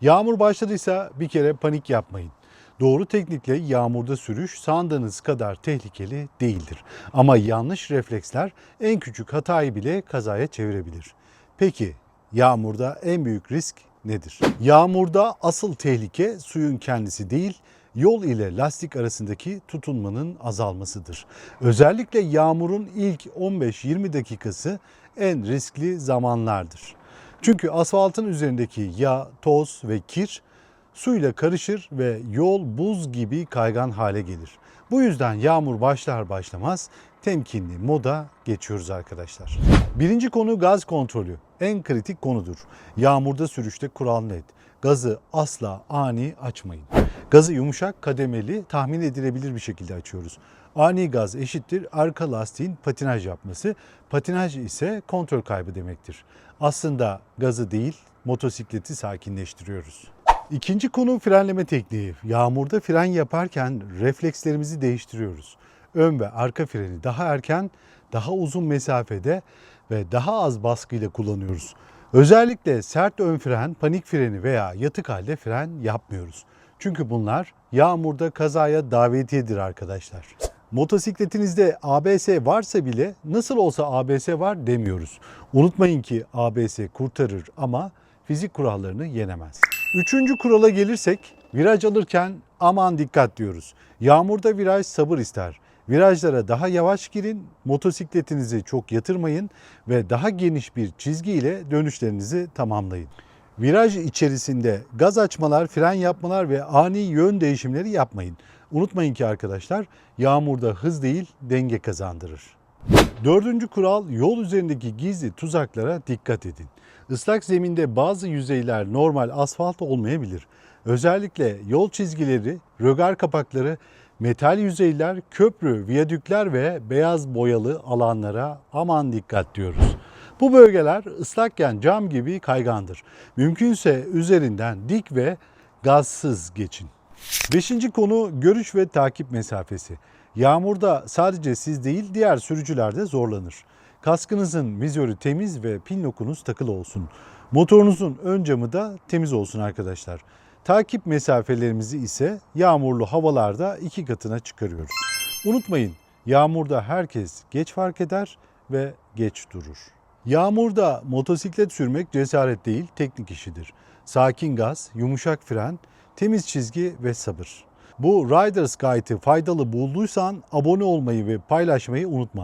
Yağmur başladıysa bir kere panik yapmayın. Doğru teknikle yağmurda sürüş sandığınız kadar tehlikeli değildir. Ama yanlış refleksler en küçük hatayı bile kazaya çevirebilir. Peki yağmurda en büyük risk nedir? Yağmurda asıl tehlike suyun kendisi değil, yol ile lastik arasındaki tutunmanın azalmasıdır. Özellikle yağmurun ilk 15-20 dakikası en riskli zamanlardır. Çünkü asfaltın üzerindeki yağ, toz ve kir suyla karışır ve yol buz gibi kaygan hale gelir. Bu yüzden yağmur başlar başlamaz temkinli moda geçiyoruz arkadaşlar. Birinci konu gaz kontrolü. En kritik konudur. Yağmurda sürüşte kural net. Gazı asla ani açmayın. Gazı yumuşak, kademeli, tahmin edilebilir bir şekilde açıyoruz. Ani gaz eşittir arka lastiğin patinaj yapması. Patinaj ise kontrol kaybı demektir. Aslında gazı değil, motosikleti sakinleştiriyoruz. İkinci konu frenleme tekniği. Yağmurda fren yaparken reflekslerimizi değiştiriyoruz. Ön ve arka freni daha erken, daha uzun mesafede ve daha az baskıyla kullanıyoruz. Özellikle sert ön fren, panik freni veya yatık halde fren yapmıyoruz. Çünkü bunlar yağmurda kazaya davetiyedir arkadaşlar. Motosikletinizde ABS varsa bile nasıl olsa ABS var demiyoruz. Unutmayın ki ABS kurtarır ama fizik kurallarını yenemez. Üçüncü kurala gelirsek viraj alırken aman dikkat diyoruz. Yağmurda viraj sabır ister. Virajlara daha yavaş girin, motosikletinizi çok yatırmayın ve daha geniş bir çizgiyle dönüşlerinizi tamamlayın. Viraj içerisinde gaz açmalar, fren yapmalar ve ani yön değişimleri yapmayın. Unutmayın ki arkadaşlar yağmurda hız değil denge kazandırır. Dördüncü kural yol üzerindeki gizli tuzaklara dikkat edin. Islak zeminde bazı yüzeyler normal asfalt olmayabilir. Özellikle yol çizgileri, rögar kapakları, metal yüzeyler, köprü, viyadükler ve beyaz boyalı alanlara aman dikkat diyoruz. Bu bölgeler ıslakken cam gibi kaygandır. Mümkünse üzerinden dik ve gazsız geçin. Beşinci konu görüş ve takip mesafesi. Yağmurda sadece siz değil diğer sürücüler de zorlanır. Kaskınızın vizörü temiz ve pin lokunuz takılı olsun. Motorunuzun ön camı da temiz olsun arkadaşlar. Takip mesafelerimizi ise yağmurlu havalarda iki katına çıkarıyoruz. Unutmayın yağmurda herkes geç fark eder ve geç durur. Yağmurda motosiklet sürmek cesaret değil teknik işidir. Sakin gaz, yumuşak fren, temiz çizgi ve sabır. Bu Riders Guide'ı faydalı bulduysan abone olmayı ve paylaşmayı unutma.